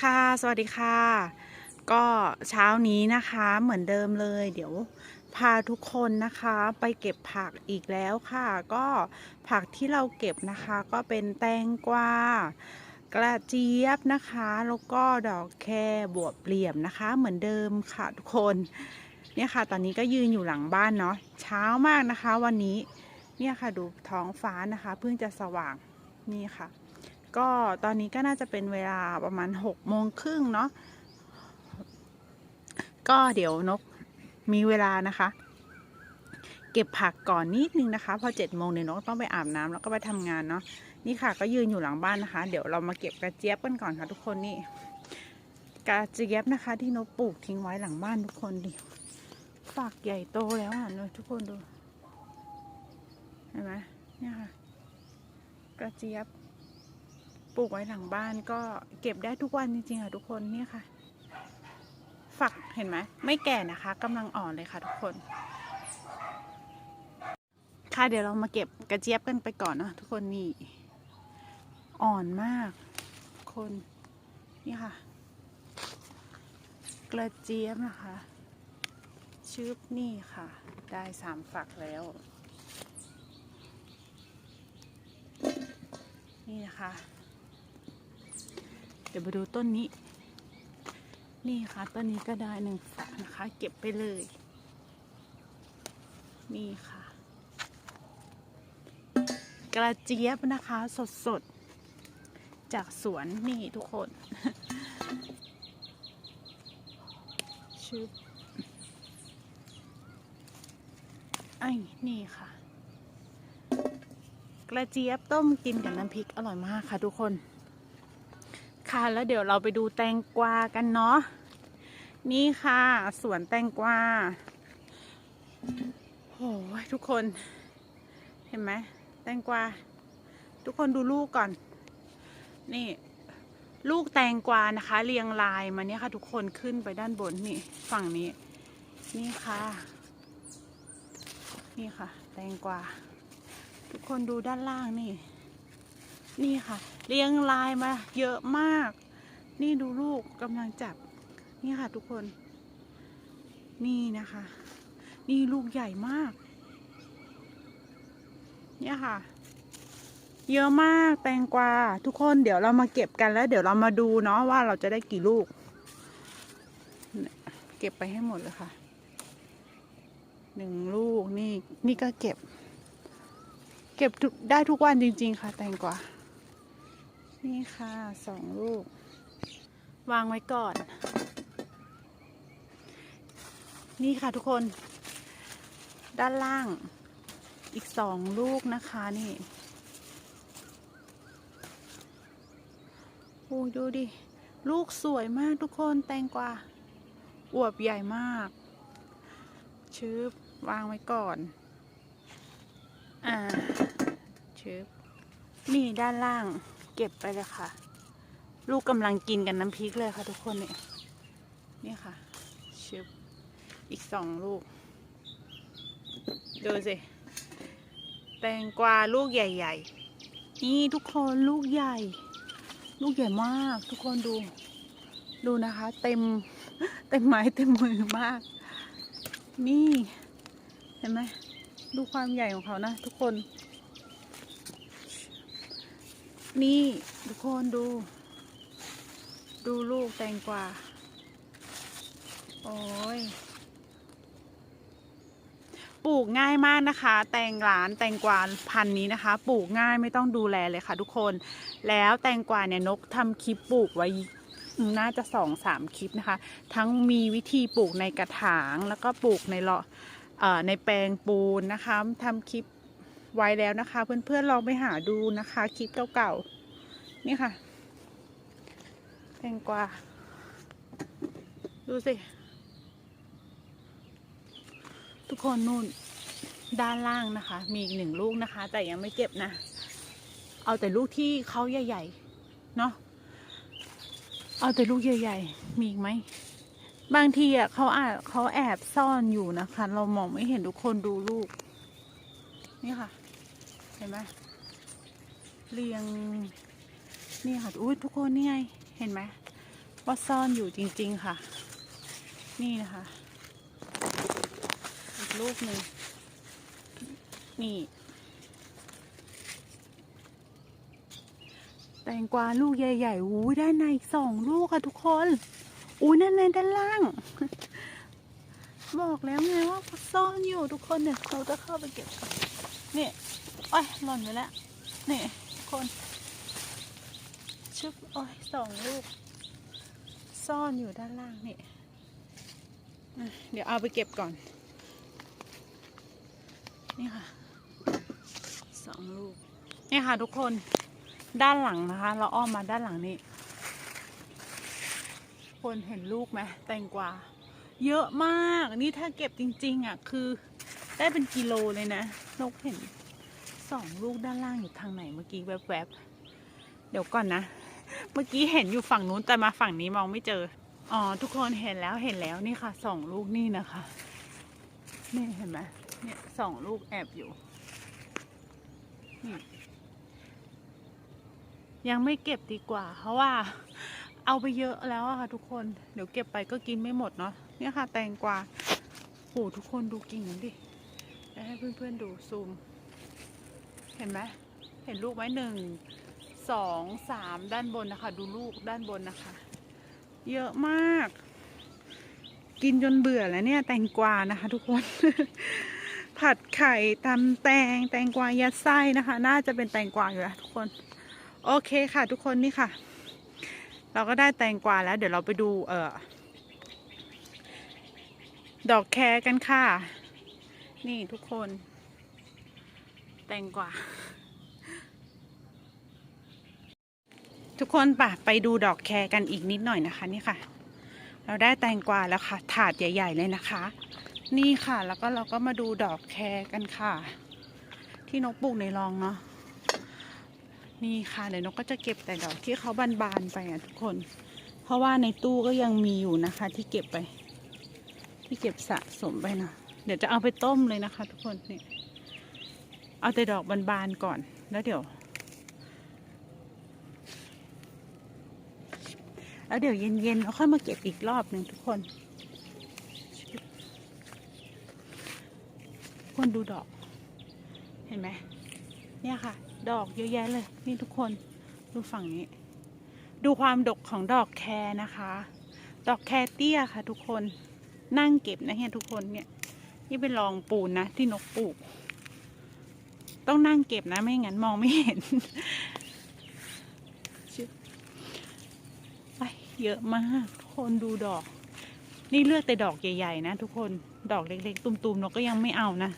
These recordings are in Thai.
ค่ะ สวัสดีค่ะ ก็เช้านี้นะคะเหมือนเดิมเลย เดี๋ยวพาทุกคนนะคะไปเก็บผักอีกแล้วค่ะ ก็ผักที่เราเก็บนะคะก็เป็นแตงกวากระเจี๊ยบนะคะ แล้วก็ดอกแคบวบเหลี่ยมนะคะ เหมือนเดิมค่ะทุกคนเนี่ยค่ะ ตอนนี้ก็ยืนอยู่หลังบ้านเนาะเช้ามากนะคะ วันนี้เนี่ยค่ะดูท้องฟ้านะคะ เพิ่งจะสว่างนี่ค่ะ ก็ตอนนี้ก็น่าจะเป็นเวลาประมาณหกโมงครึ่งเนาะก็เดี๋ยวนกมีเวลานะคะ เก็บผักก่อนนิดนึงนะคะ พอเจ็ดโมงเดี๋ยวนกต้องไปอาบน้ำแล้วก็ไปทำงานเนาะนี่ค่ะ ก็ยืนอยู่หลังบ้านนะคะ เดี๋ยวเรามาเก็บกระเจี๊ยบกันก่อนค่ะทุกคนนี่กระเจี๊ยบนะคะ ที่นกปลูกทิ้งไว้หลังบ้านทุกคนดิฝักใหญ่โตแล้วอะเลยทุกคนดูเห็นไหมเนี่ยค่ะกระเจี๊ยบ ปลูกไว้หลังบ้านก็เก็บได้ทุกวันจริงๆค่ะทุกคนเนี่ยค่ะ ฝักเห็นไหมไม่แก่นะคะกำลังอ่อนเลยค่ะทุกคน ค่ะเดี๋ยวเรามาเก็บกระเจี๊ยบกันไปก่อนเนาะทุกคนนี่อ่อนมากคนนี่ค่ะ กระเจี๊ยบนะคะชืบนี่ค่ะ ได้สามฝักแล้ว นี่นะคะ เดี๋ยวมาดูต้นนี้ นี่ค่ะต้นนี้ก็ได้หนึ่งฝักนะคะ เก็บไปเลย นี่ค่ะ กระเจี๊ยบนะคะสดๆจากสวนนี่ทุกคนชึบไอ้นี่ค่ะ กระเจี๊ยบต้มกินกับน้ำพริกอร่อยมากค่ะทุกคน ค่ะ แล้วเดี๋ยวเราไปดูแตงกวากันเนาะนี่ค่ะ สวนแตงกวาโอ้ยทุกคน เห็นไหมแตงกวาทุกคนดูลูกก่อน นี่ ลูกแตงกวานะคะ เรียงรายมาเนี่ยค่ะ ทุกคนขึ้นไปด้านบนนี่ฝั่งนี้ นี่ค่ะ นี่ค่ะ แตงกวาทุกคนดูด้านล่างนี่ นี่ค่ะเรียงรายมาเยอะมาก นี่ดูลูกกำลังจับ นี่ค่ะทุกคน นี่นะคะ นี่ลูกใหญ่มาก เนี่ยค่ะ เยอะมากแตงกวาทุกคนเดี๋ยวเรามาเก็บกันแล้ว เดี๋ยวเรามาดูเนาะว่าเราจะได้กี่ลูก เก็บไปให้หมดเลยค่ะหนึ่งลูกนี่นี่ก็เก็บ เก็บได้ทุกวันจริง ๆ ค่ะ แตงกวา นี่ค่ะสองลูก วางไว้ก่อน นี่ค่ะทุกคน ด้านล่างอีกสองลูกนะคะนี่โอ้ดูดิ ลูกสวยมากทุกคนแตงกวาอวบใหญ่มาก ชืบวางไว้ก่อน อ่าชืบนี่ด้านล่าง ก็บไปเลยค่ะ ลูกกำลังกินกันน้ำพริกเลยค่ะทุกคนเนี่ยนี่ค่ะชืบอีกสองลูก ดูสิ แตงกวาลูกใหญ่ ๆ นี่ทุกคนลูกใหญ่ ลูกใหญ่มาก ทุกคนดู ดูนะคะ เต็มเต็มไม้เต็มมือมาก นี่ เห็นไหมดูความใหญ่ของเขานะทุกคน นี่ทุกคนดู ดูลูกแตงกวา โอ้ย ปลูกง่ายมากนะคะ แตงร้านแตงกวาพันนี้นะคะ ปลูกง่ายไม่ต้องดูแลเลยค่ะทุกคน แล้วแตงกวาเนี่ยนกทำคลิปปลูกไว้น่าจะสองสามคลิปนะคะ ทั้งมีวิธีปลูกในกระถางแล้วก็ปลูกในเลาะในแปลงปูนนะคะทำคลิป ไว้แล้วนะคะ เพื่อนๆลองไปหาดูนะคะคลิปเก่าๆนี่ค่ะแตงกวาดูสิ ทุกคนนู่นด้านล่างนะคะ มีอีกหนึ่งลูกนะคะ แต่ยังไม่เก็บนะ เอาแต่ลูกที่เขาใหญ่ๆเนาะเอาแต่ลูกใหญ่ๆ มีอีกไหมบางทีอะเขาอาจเขาแอบซ่อนอยู่นะคะ เรามองไม่เห็นทุกคนดูลูก นี่ค่ะ ห็นไหมเรียงนี่ค่ะอุ้ยทุกคนนี่ไงเห็นไหมว่าซ่อนอยู่จริง ๆค่ะ นี่นะคะอีกลูกหนึ่งนี่ แตงกวาลูกใหญ่ๆอู้ยด้านในอีกสองลูกค่ะทุกคนอู้นั่นในด้านล่าง บอกแล้วไงว่าซ่อนอยู่ทุกคนเนี่ยเราจะเข้าไปเก็บ โอ้ยหล่นไปแล้ว นี่ทุกคนชึบโอ้ยสองลูก ซ่อนอยู่ด้านล่างนี่เดี๋ยวเอาไปเก็บก่อน นี่ค่ะสองลูก นี่ค่ะทุกคนด้านหลังนะคะ เราอ้อมมาด้านหลังนี่คนเห็นลูกไหมแตงกวาเยอะมาก นี่ถ้าเก็บจริง ๆอะคือได้เป็นกิโลเลยนะนกเห็น สองลูกด้านล่างอยู่ทางไหนเมื่อกี้แวบๆ เดี๋ยวก่อนนะ เมื่อกี้เห็นอยู่ฝั่งนู้นแต่มาฝั่งนี้มองไม่เจอ อ๋อทุกคนเห็นแล้วเห็นแล้วนี่ค่ะสองลูกนี่นะคะ นี่เห็นไหมเนี่ยสองลูกแอบอยู่นี่ยังไม่เก็บดีกว่า เพราะว่าเอาไปเยอะแล้วอะค่ะทุกคน เดี๋ยวเก็บไปก็กินไม่หมดเนาะ เนี่ยค่ะ แตงกวาโหทุกคนดูกิ่งมันดิ ให้เพื่อนๆดูซูม เห็นไหมเห็นลูกไหมหนึ่งสองสามด้านบนนะคะ ดูลูกด้านบนนะคะ เยอะมาก กินจนเบื่อแล้วเนี่ย แตงกวานะคะ ทุกคน ผัดไข่ตำแตง แตงกวายัดไส้นะคะ น่าจะเป็นแตงกวาอยู่แล้วทุกคน โอเคค่ะ ทุกคนนี่ค่ะ เราก็ได้แตงกวาแล้ว เดี๋ยวเราไปดู เออดอกแครกันค่ะ นี่ทุกคน ตงกวาทุกคนปะไปดูดอกแครกันอีกนิดหน่อยนะคะนี่ค่ะ เราได้แตงกวาแล้วค่ะ ถาดใหญ่ ๆ เลยนะคะ นี่ค่ะแล้วก็เราก็มาดูดอกแครกันค่ะ ที่นกปลูกในรองเนาะนี่ค่ะเดี๋ยวนกก็จะเก็บแต่ดอกที่เขาบานๆไปอะทุกคน เพราะว่าในตู้ก็ยังมีอยู่นะคะ ที่เก็บไป ที่เก็บสะสมไปเนาะเดี๋ยวจะเอาไปต้มเลยนะคะ ทุกคนนี่ เอาแต่ดอกบานๆก่อนแล้วเดี๋ยว แล้วเดี๋ยวเย็นๆเราค่อยมาเก็บอีกรอบหนึ่งทุกคนทุกคนดูดอก เห็นไหมเนี่ยค่ะ ดอกเยอะแยะเลย นี่ทุกคนดูฝั่งนี้ ดูความดกของดอกแครนะคะ ดอกแครเตี้ยค่ะ ทุกคนนั่งเก็บนะเนี่ยทุกคนเนี่ย นี่เป็นรองปูนนะที่นกปลูก ต้องนั่งเก็บนะไม่งั้นมองไม่เห็นไปเยอะมากทุกคนดูดอก นี่เลือกแต่ดอกใหญ่ๆนะทุกคนดอกเล็กๆ ตุ่มๆนกก็ยังไม่เอานะ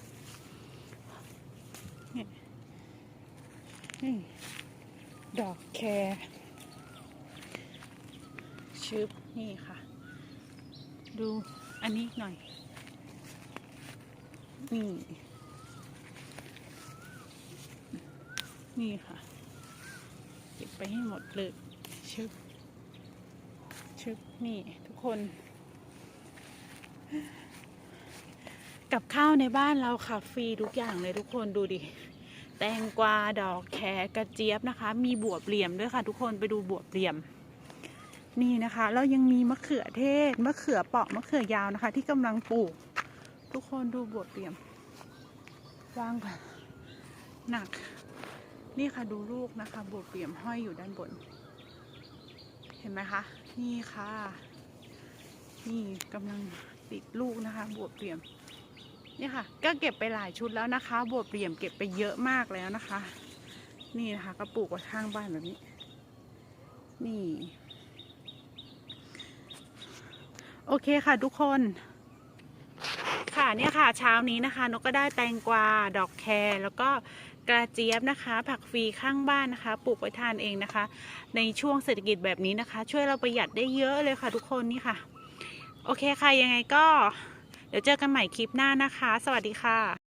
ดอกแครชึบนี่ค่ะ ดูอันนี้หน่อยนี่ นี่ค่ะ เก็บไปให้หมดเลยชึบชึบนี่ทุกคน กับข้าวในบ้านเราค่ะฟรีทุกอย่างเลยทุกคนดูดิ แตงกวาดอกแครกระเจี๊ยบนะคะ มีบวบเหลี่ยมด้วยค่ะ ทุกคนไปดูบวบเหลี่ยม นี่นะคะแล้วยังมีมะเขือเทศมะเขือเปาะมะเขือยาวนะคะ ที่กำลังปลูก ทุกคนดูบวบเหลี่ยมวางก่อนหนัก นี่ค่ะดูลูกนะคะบวบเหลี่ยมห้อยอยู่ด้านบน เห็นไหมคะ นี่ค่ะ นี่กำลังติดลูกนะคะบวบเหลี่ยมนี่ค่ะ ก็เก็บไปหลายชุดแล้วนะคะ บวบเหลี่ยมเก็บไปเยอะมากแล้วนะคะ นี่นะคะก็ปลูกไว้ข้างบ้านแบบนี้ นี่ โอเคค่ะทุกคนค่ะเนี่ยค่ะเช้านี้นะคะนกก็ได้แตงกวาดอกแครแล้วก็ กระเจี๊ยบนะคะ ผักฟรีข้างบ้านนะคะ ปลูกไว้ทานเองนะคะ ในช่วงเศรษฐกิจแบบนี้นะคะ ช่วยเราประหยัดได้เยอะเลยค่ะทุกคนนี่ค่ะ โอเคค่ะยังไงก็ เดี๋ยวเจอกันใหม่คลิปหน้านะคะ สวัสดีค่ะ